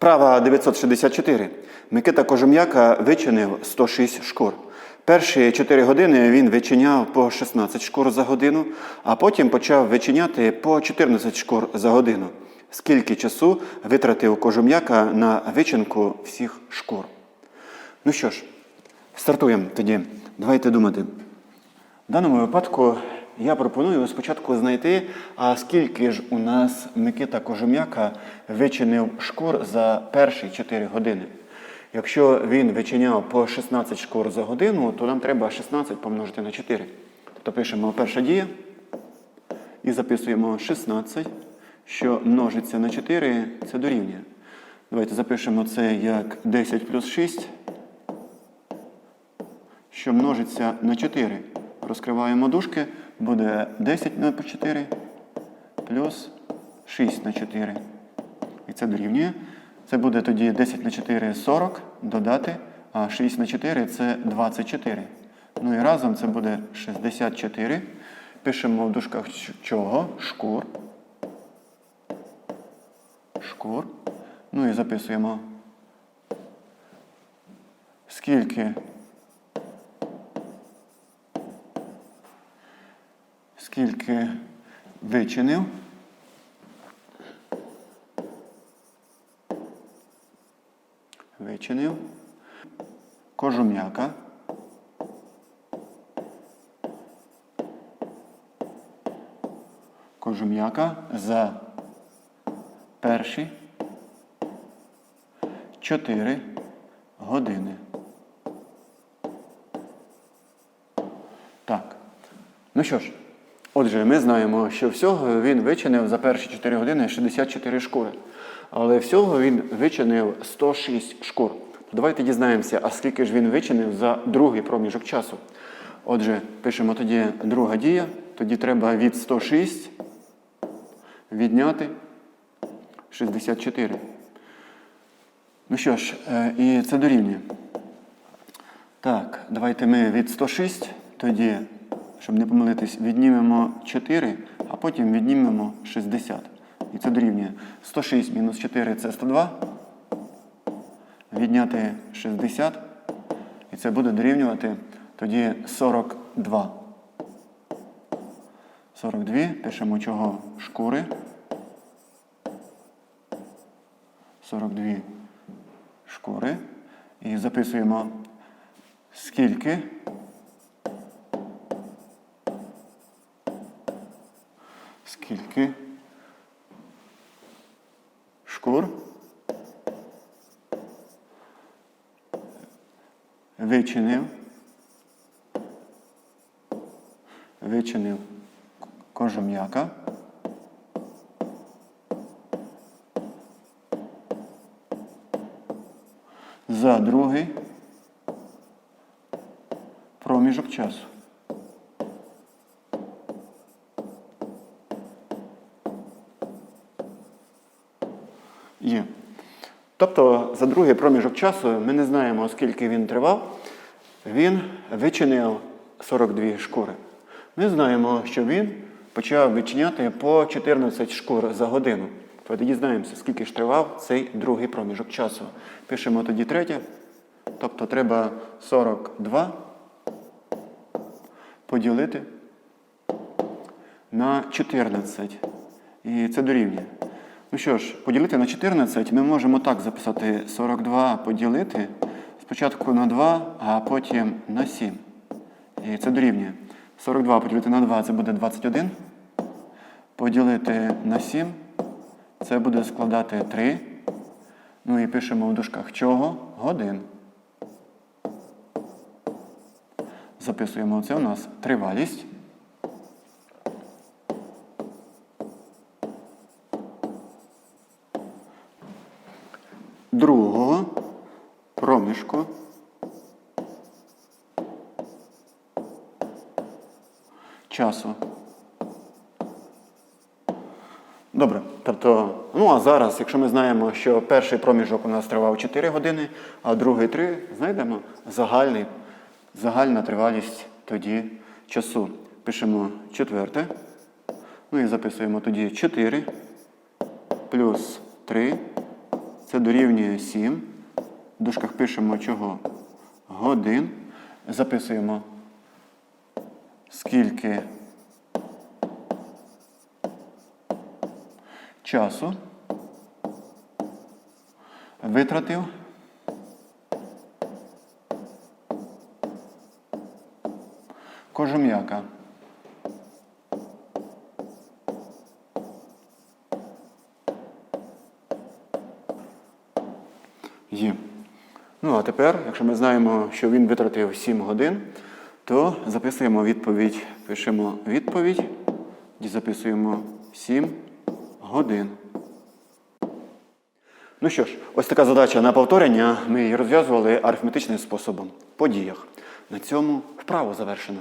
Вправа 964. Микита Кожум'яка вичинив 106 шкур. Перші 4 години він вичиняв по 16 шкур за годину, а потім почав вичиняти по 14 шкур за годину. Скільки часу витратив Кожум'яка на вичинку всіх шкур? Ну що ж, стартуємо тоді. Давайте думати. В даному випадку я пропоную спочатку знайти, а скільки ж у нас Микита Кожум'яка вичинив шкур за перші 4 години. Якщо він вичиняв по 16 шкур за годину, то нам треба 16 помножити на 4. Тобто пишемо перша дія і записуємо 16, що множиться на 4, це дорівнює. Давайте запишемо це як 10 плюс 6 що множиться на 4. Розкриваємо дужки, буде 10 на 4 плюс 6 на 4. І це дорівнює. Це буде тоді 10 на 4 40 додати, а 6 на 4 це 24. Ну і разом це буде 64. Пишемо в дужках чого? Шкур. Шкур. Ну і записуємо. Скільки скільки вичинив. Вичинив. Кожум'яка. Кожум'яка за перші 4 години. Так. Ну що ж, отже, ми знаємо, що всього він вичинив за перші 4 години 64 шкури. Але всього він вичинив 106 шкур. Давайте дізнаємося, а скільки ж він вичинив за другий проміжок часу. Отже, пишемо тоді друга дія. Тоді треба від 106 відняти 64. Ну що ж, е, і це дорівнює. Так, давайте ми від 106 тоді, щоб не помилитись, віднімемо 4, а потім віднімемо 60. І це дорівнює 106 мінус 4 це 102. Відняти 60. І це буде дорівнювати тоді 42. 42. Пишемо чого шкури. 42 шкури. І записуємо скільки скільки? Шкур? Вичинив. Вичинив кожум'яка за другий проміжок часу. Є. Тобто за другий проміжок часу ми не знаємо, скільки він тривав. Він вичинив 42 шкури. Ми знаємо, що він почав вичиняти по 14 шкур за годину. Тоді дізнаємося, скільки ж тривав цей другий проміжок часу. Пишемо тоді третє. Тобто треба 42 поділити на 14. І це дорівнює. Ну що ж, поділити на 14 ми можемо так записати 42 поділити спочатку на 2, а потім на 7. І це дорівнює. 42 поділити на 2 це буде 21. Поділити на 7 це буде складати 3. Ну і пишемо в дужках чого? Годин. Записуємо це у нас тривалість. Другого проміжку часу. Добре. Тобто, ну а зараз, якщо ми знаємо, що перший проміжок у нас тривав 4 години, а другий 3, знайдемо загальний, загальна тривалість тоді часу. Пишемо четверте. Ну і записуємо тоді 4 плюс 3 Це дорівнює 7. В дужках пишемо чого? Годин. Записуємо, скільки часу витратив кожум'яка. Є. Ну, а тепер, якщо ми знаємо, що він витратив 7 годин, то записуємо відповідь. Пишемо відповідь і записуємо 7 годин. Ну що ж, ось така задача на повторення. Ми її розв'язували арифметичним способом по діях. На цьому вправо завершено.